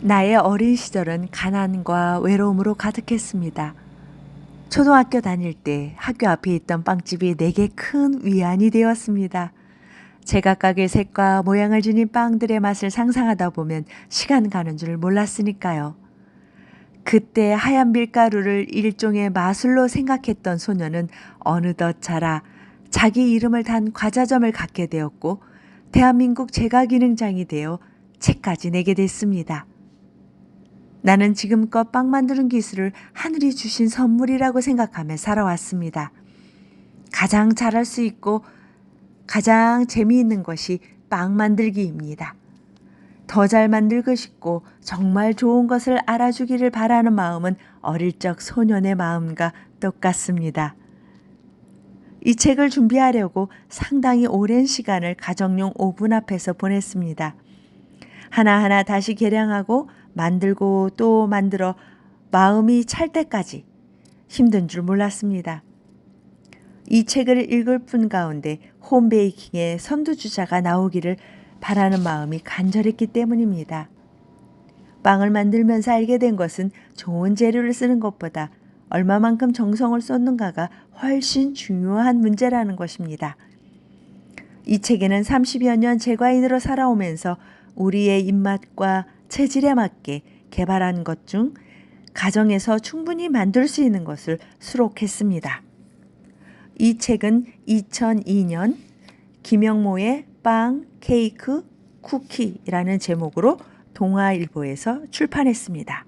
나의 어린 시절은 가난과 외로움으로 가득했습니다. 초등학교 다닐 때 학교 앞에 있던 빵집이 내게 큰 위안이 되었습니다. 제각각의 색과 모양을 지닌 빵들의 맛을 상상하다 보면 시간 가는 줄 몰랐으니까요. 그때 하얀 밀가루를 일종의 마술로 생각했던 소녀는 어느덧 자라 자기 이름을 단 과자점을 갖게 되었고 대한민국 제과기능장이 되어 책까지 내게 됐습니다. 나는 지금껏 빵 만드는 기술을 하늘이 주신 선물이라고 생각하며 살아왔습니다. 가장 잘할 수 있고 가장 재미있는 것이 빵 만들기입니다. 더 잘 만들고 싶고 정말 좋은 것을 알아주기를 바라는 마음은 어릴 적 소년의 마음과 똑같습니다. 이 책을 준비하려고 상당히 오랜 시간을 가정용 오븐 앞에서 보냈습니다. 하나하나 다시 개량하고 만들고 또 만들어 마음이 찰 때까지 힘든 줄 몰랐습니다. 이 책을 읽을 분 가운데 홈베이킹의 선두주자가 나오기를 바라는 마음이 간절했기 때문입니다. 빵을 만들면서 알게 된 것은 좋은 재료를 쓰는 것보다 얼마만큼 정성을 쏟는가가 훨씬 중요한 문제라는 것입니다. 이 책에는 30여 년 제과인으로 살아오면서 우리의 입맛과 체질에 맞게 개발한 것 중 가정에서 충분히 만들 수 있는 것을 수록했습니다. 이 책은 2002년 김영모의 빵, 케이크, 쿠키라는 제목으로 동아일보에서 출판했습니다.